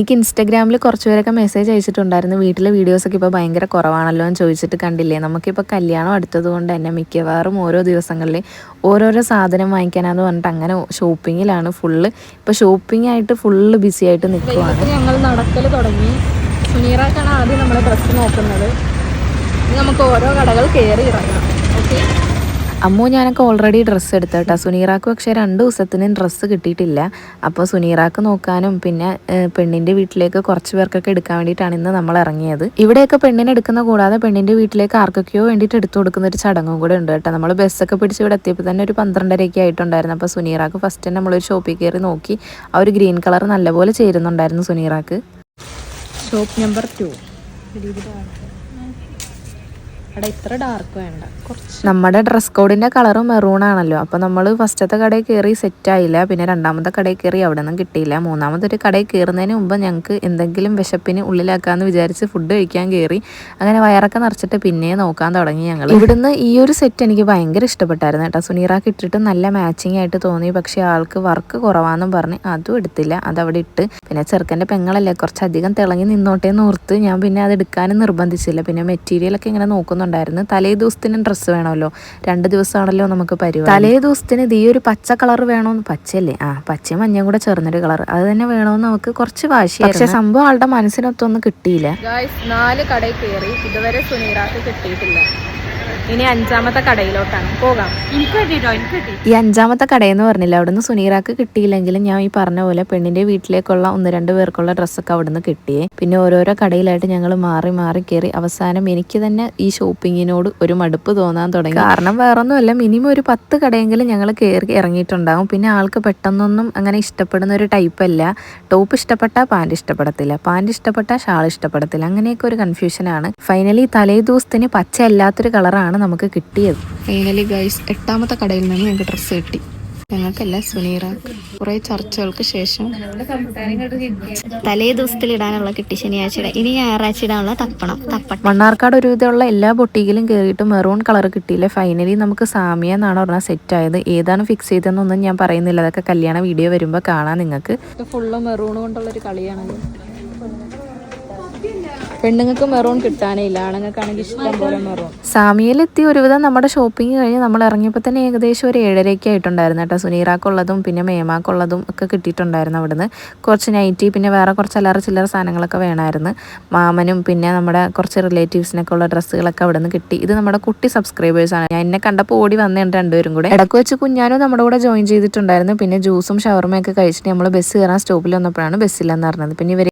എനിക്ക് ഇൻസ്റ്റാഗ്രാമിൽ കുറച്ച് പേരൊക്കെ മെസ്സേജ് അയച്ചിട്ടുണ്ടായിരുന്നു. വീട്ടിലെ വീഡിയോസൊക്കെ ഇപ്പോൾ ഭയങ്കര കുറവാണല്ലോ എന്ന് ചോദിച്ചിട്ട് കണ്ടില്ലേ? നമുക്കിപ്പോൾ കല്യാണം അടുത്തതുകൊണ്ട് തന്നെ മിക്കവാറും ഓരോ ദിവസങ്ങളിൽ ഓരോരോ സാധനം വാങ്ങിക്കാനാന്ന് പറഞ്ഞിട്ട് അങ്ങനെ ഷോപ്പിങ്ങിലാണ് ഫുള്ള് ഇപ്പോൾ ഷോപ്പിംഗ് ആയിട്ട് ഫുള്ള് ബിസി ആയിട്ട് നിൽക്കുവാണ് ഞങ്ങൾ നടക്കൽ തുടങ്ങി. സുനീറാക്കാണ് ആദ്യം നമ്മൾ ഡ്രസ്സ് നോക്കുന്നത്. നമുക്ക് ഓരോ കടകൾ കയറി ഇറങ്ങാം. ഓക്കെ അമ്മു ഞാനൊക്കെ ഓൾറെഡി ഡ്രസ്സ് എടുത്ത കേട്ടോ സുനീറാക്ക് പക്ഷേ രണ്ട് ദിവസത്തിന് ഡ്രസ്സ് കിട്ടിയിട്ടില്ല. അപ്പോൾ സുനീറാക്ക് നോക്കാനും പിന്നെ പെണ്ണിന്റെ വീട്ടിലേക്ക് കുറച്ച് പേർക്കൊക്കെ എടുക്കാൻ വേണ്ടിയിട്ടാണ് ഇന്ന് നമ്മൾ ഇറങ്ങിയത്. ഇവിടെയൊക്കെ പെണ്ണിനെ എടുക്കുന്ന കൂടാതെ പെണ്ണിന്റെ വീട്ടിലേക്ക് ആർക്കൊക്കെയോ വേണ്ടിയിട്ട് എടുത്തു കൊടുക്കുന്ന ഒരു ചടങ്ങും കൂടെ ഉണ്ട് കേട്ടോ. നമ്മൾ ബസ്സൊക്കെ പിടിച്ച് ഇവിടെ എത്തിയപ്പോൾ തന്നെ ഒരു പന്ത്രണ്ടരയൊക്കെ ആയിട്ടുണ്ടായിരുന്നു. അപ്പോൾ സുനീറാക്ക് ഫസ്റ്റ് തന്നെ നമ്മളൊരു ഷോപ്പിൽ കയറി നോക്കി. ആ ഒരു ഗ്രീൻ കളർ നല്ലപോലെ ചേരുന്നുണ്ടായിരുന്നു സുനീറാക്ക്. ഷോപ്പ് നമ്പർ ടു ഇത്ര ഡാർക്ക് വേണ്ട. കുറച്ച് നമ്മുടെ ഡ്രസ് കോഡിന്റെ കളർ മെറൂൺ ആണല്ലോ. അപ്പോൾ നമ്മൾ ഫസ്റ്റത്തെ കടയിൽ കയറി സെറ്റ് ആയില്ല. പിന്നെ രണ്ടാമത്തെ കടയിൽ കയറി അവിടെ നിന്നും കിട്ടിയില്ല. മൂന്നാമതൊരു കടയിൽ കയറുന്നതിന് മുമ്പ് ഞങ്ങൾക്ക് എന്തെങ്കിലും വിശപ്പിന് ഉള്ളിലാക്കാന്ന് വിചാരിച്ച് ഫുഡ് കഴിക്കാൻ കയറി അങ്ങനെ വയറൊക്കെ നിറച്ചിട്ട് പിന്നെ നോക്കാൻ തുടങ്ങി ഞങ്ങൾ ഇവിടുന്ന് ഈ ഒരു സെറ്റ് എനിക്ക് ഭയങ്കര ഇഷ്ടപ്പെട്ടായിരുന്നു കേട്ടോ. സുനീറാക്ക് ഇട്ടിട്ട് നല്ല മാച്ചിങ് ആയിട്ട് തോന്നി. പക്ഷേ ആൾക്ക് വർക്ക് കുറവാന്നും പറഞ്ഞ് അതും എടുത്തില്ല. അതവിടെ ഇട്ട്. പിന്നെ ചെറുക്കന്റെ പെങ്ങളല്ലേ കുറച്ചധികം തിളങ്ങി നിന്നോട്ടേന്ന് ഓർത്ത് ഞാൻ പിന്നെ അത് എടുക്കാനും നിർബന്ധിച്ചില്ല. പിന്നെ മെറ്റീരിയൽ ഒക്കെ ഇങ്ങനെ നോക്കുന്നുണ്ടായിരുന്നു തലേ ദിവസത്തിന് ഡ്രസ്സ് വേണമല്ലോ. രണ്ട് ദിവസമാണല്ലോ നമുക്ക് പരിപാടി. തലേ ദിവസത്തിന് ഇത് ഈ ഒരു പച്ച കളർ വേണമെന്ന് പച്ചയല്ലേ? ആ പച്ചയും മഞ്ഞയും കൂടെ ചേർന്നൊരു കളർ. അത് തന്നെ വേണമെന്ന് നമുക്ക് കുറച്ച് വാശി പക്ഷെ സംഭവം ആളുടെ മനസ്സിനൊത്തൊന്നും കിട്ടിയില്ല. ഗായ്സ് നാല് കടയിൽ കയറി ഇതുവരെ സുനീറാക്ക് കിട്ടിയിട്ടില്ല. ഇനി അഞ്ചാമത്തെ കടയിലോട്ടാണ്. പോകാം. എനിക്ക് കിട്ടിട്ടോ എനിക്ക് കിട്ടി. ഈ അഞ്ചാമത്തെ കടയെന്ന് പറഞ്ഞില്ല അവിടുന്ന് സുനീറാക്ക് കിട്ടിയില്ലെങ്കിലും ഞാൻ ഈ പറഞ്ഞ പോലെ പെണ്ണിന്റെ വീട്ടിലേക്കുള്ള ഒന്ന് രണ്ട് പേർക്കുള്ള ഡ്രസ്സൊക്കെ അവിടുന്ന് കിട്ടിയേ. പിന്നെ ഓരോരോ കടയിലായിട്ട് ഞങ്ങൾ മാറി മാറി കയറി അവസാനം എനിക്ക് തന്നെ ഈ ഷോപ്പിങ്ങിനോട് ഒരു മടുപ്പ് തോന്നാൻ തുടങ്ങി. കാരണം വേറൊന്നുമല്ല മിനിമം ഒരു പത്ത് കടയെങ്കിലും ഞങ്ങൾ കയറി ഇറങ്ങിയിട്ടുണ്ടാകും. പിന്നെ ആൾക്ക് പെട്ടെന്നൊന്നും അങ്ങനെ ഇഷ്ടപ്പെടുന്ന ഒരു ടൈപ്പ് അല്ല. ടോപ്പ് ഇഷ്ടപ്പെട്ടാൽ പാന്റ് ഇഷ്ടപ്പെടത്തില്ല. പാന്റ് ഇഷ്ടപ്പെട്ടാൽ ഷാൾ ഇഷ്ടപ്പെടത്തില്ല. അങ്ങനെയൊക്കെ ഒരു കൺഫ്യൂഷനാണ് ഫൈനലി തലേ ദിവസത്തിന് പച്ച അല്ലാത്തൊരു കളറാണ് നമുക്ക് കിട്ടിയത്. ഫൈനലി ഗൈസ് എട്ടാമത്തെ കടയിൽ നിന്ന് ഞങ്ങൾക്ക് ഡ്രസ്സ് കിട്ടി. ഞങ്ങൾക്കല്ല സുനീറ കുറെ ചർച്ചകൾക്ക് ശേഷം തലേ ദിവസത്തിൽ ഇടാനുള്ള കിട്ടി ശനിയാഴ്ച ഇനി ഞായറാഴ്ച ഇടാനുള്ള തപ്പണം തപ്പണം മണ്ണാർക്കാട് ഒരു വിധമുള്ള എല്ലാ ബൊട്ടിക്കിലും കയറിയിട്ട് മെറൂൺ കളർ കിട്ടിയില്ല? ഫൈനലി നമുക്ക് സാമിയ എന്നാണ് പറഞ്ഞാൽ സെറ്റ് ആയത്. ഏതാണ് ഫിക്സ് ചെയ്തതെന്നൊന്നും ഞാൻ പറയുന്നില്ല. അതൊക്കെ കല്യാണ വീഡിയോ വരുമ്പോൾ കാണാം നിങ്ങൾക്ക്. ഫുള്ള് മെറൂൺ കൊണ്ടുള്ള ഒരു കളിയാണത്. പെണ്ണുങ്ങൾക്ക് മെറൂൺ കിട്ടാനേ ഇല്ല. ആണുങ്ങൾക്കാണെങ്കിൽ ഇഷ്ടം പോലെ മെറൂൺ. സാമിയിലെത്തി ഒരുവിധം നമ്മുടെ ഷോപ്പിംഗ് കഴിഞ്ഞ് നമ്മൾ ഇറങ്ങിയപ്പോൾ തന്നെ ഏകദേശം ഒരു ഏഴരയ്ക്ക് ആയിട്ടുണ്ടായിരുന്നു കേട്ടോ. സുനീറാക്കുള്ളതും പിന്നെ മേമാക്കുള്ളതും ഒക്കെ കിട്ടിയിട്ടുണ്ടായിരുന്നു അവിടുന്ന്. കുറച്ച് നൈറ്റി പിന്നെ വേറെ കുറച്ച് അല്ലറ ചില്ലറ സാധനങ്ങളൊക്കെ വേണമായിരുന്നു മാമനും പിന്നെ നമ്മുടെ കുറച്ച് റിലേറ്റീവ്സിനൊക്കെ ഉള്ള ഡ്രസ്സുകളൊക്കെ അവിടുന്ന് കിട്ടി. ഇത് നമ്മുടെ കുട്ടി സബ്സ്ക്രൈബേഴ്സാണ് ഞാൻ എന്നെ കണ്ടപ്പോൾ ഓടി വന്നിട്ടുണ്ട് രണ്ടുപേരും കൂടെ. ഇടയ്ക്ക് വെച്ച് കുഞ്ഞാനും നമ്മുടെ കൂടെ ജോയിൻ ചെയ്തിട്ടുണ്ടായിരുന്നു. പിന്നെ ജ്യൂസും ഷവർമയൊക്കെ കഴിച്ചിട്ട് നമ്മൾ ബസ് കയറാൻ സ്റ്റോപ്പിൽ വന്നപ്പോഴാണ് ബസ്സില്ലെന്ന് പറഞ്ഞത്. പിന്നെ ഇവർ